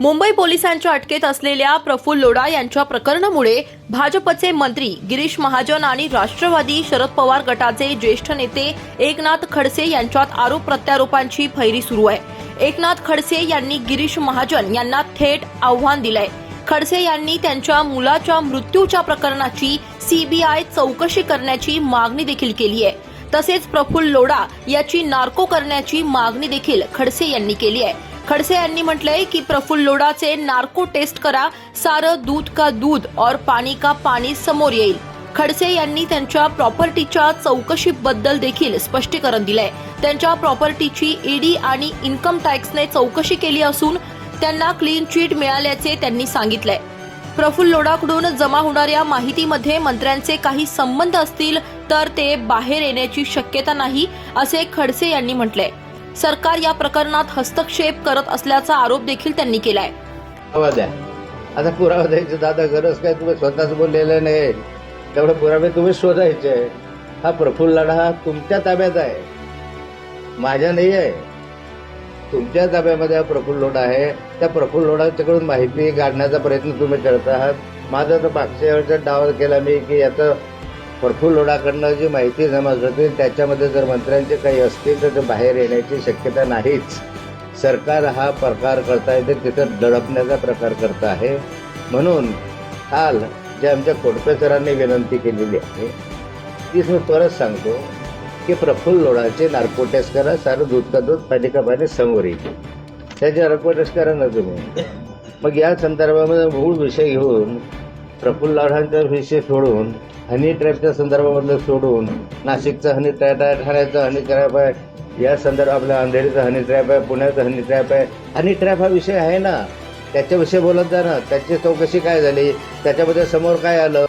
मुंबई पोलिसांच्या अटकेत असलेल्या प्रफुल्ल लोढा यांच्या प्रकरणामुळे भाजपचे मंत्री गिरीश महाजन आणि राष्ट्रवादी शरद पवार गटाचे ज्येष्ठ नेते एकनाथ खडसे यांच्यात आरोप प्रत्यारोपांची फैरी सुरू आहे. एकनाथ खडसे यांनी गिरीश महाजन यांना थेट आव्हान दिलंय. खडसे यांनी त्यांच्या मुलाच्या मृत्यूच्या प्रकरणाची सीबीआय चौकशी करण्याची मागणी देखील केली आहे. तसेच प्रफुल्ल लोढा याची नार्को करण्याची मागणी देखील खडसे यांनी केली आहे. खडसे यांनी म्हटलंय की प्रफुल्ल लोढाचे नार्को टेस्ट करा सारं दूध का दूध और पाणी का पाणी समोर येईल. खडसे यांनी त्यांच्या प्रॉपर्टीच्या चौकशीबद्दल देखील स्पष्टीकरण दिलंय. त्यांच्या प्रॉपर्टीची ईडी आणि इन्कम टॅक्सने चौकशी केली असून त्यांना क्लीन चिट मिळाल्याचे त्यांनी सांगितलंय. प्रफुल्ल लोढाकडून जमा होणाऱ्या माहितीमध्ये मंत्र्यांचे काही संबंध असतील तर ते बाहेर येण्याची शक्यता नाही असे खडसे यांनी म्हटलंय. सरकार या प्रकरणात हस्तक्षेप करत असल्याचा आरोप देखील त्यांनी केलाय. द्या. आता पुरावा द्यायचं दादा गरज काय? तुम्ही स्वतःच बोललेलं नाही. तेवढे पुरावे तुम्ही शोधायचे. हा प्रफुल्ल लढा हा तुमच्या ताब्यात आहे. माझ्या नाही आहे. तुमच्या ताब्यामध्ये हा प्रफुल्ल लोढा आहे. त्या प्रफुल्ल लोढाच्याकडून माहिती काढण्याचा प्रयत्न तुम्ही करत आहात. माझा तर मागच्या वेळेचा डाव केला मी की याचं प्रफुल्लोडाकडनं जी माहिती जमा होती त्याच्यामध्ये जर मंत्र्यांचे काही असतील तर ते बाहेर येण्याची शक्यता नाहीच. सरकार हा प्रकार करता येते तिथं दडपण्याचा प्रकार करत आहे. म्हणून काल जे आमच्या कोटपे सरांनी विनंती केलेली आहे तीच मी परत सांगतो की प्रफुल्ल लोढाचे नार्को टेस्ट करा सारं दूध का दूध पाणी का पाणी समोर येईल. त्याचे नार्को टेस्ट करा ना तुम्ही. मग या संदर्भामध्ये मूळ विषय घेऊन प्रफुल्ल लोढांचा विषय सोडून हनी ट्रॅपच्या संदर्भामधलं सोडून नाशिकचं हनी ट्रॅप आहे ठाण्याचं हनी ट्रॅप आहे या संदर्भात आपल्या अंधेरीचा हनी ट्रॅप आहे पुण्याचा हनी ट्रॅप आहे. हनी ट्रॅप हा विषय आहे ना. त्याच्याविषयी बोलत जा ना. त्याची चौकशी काय झाली? त्याच्याबद्दल समोर काय आलं?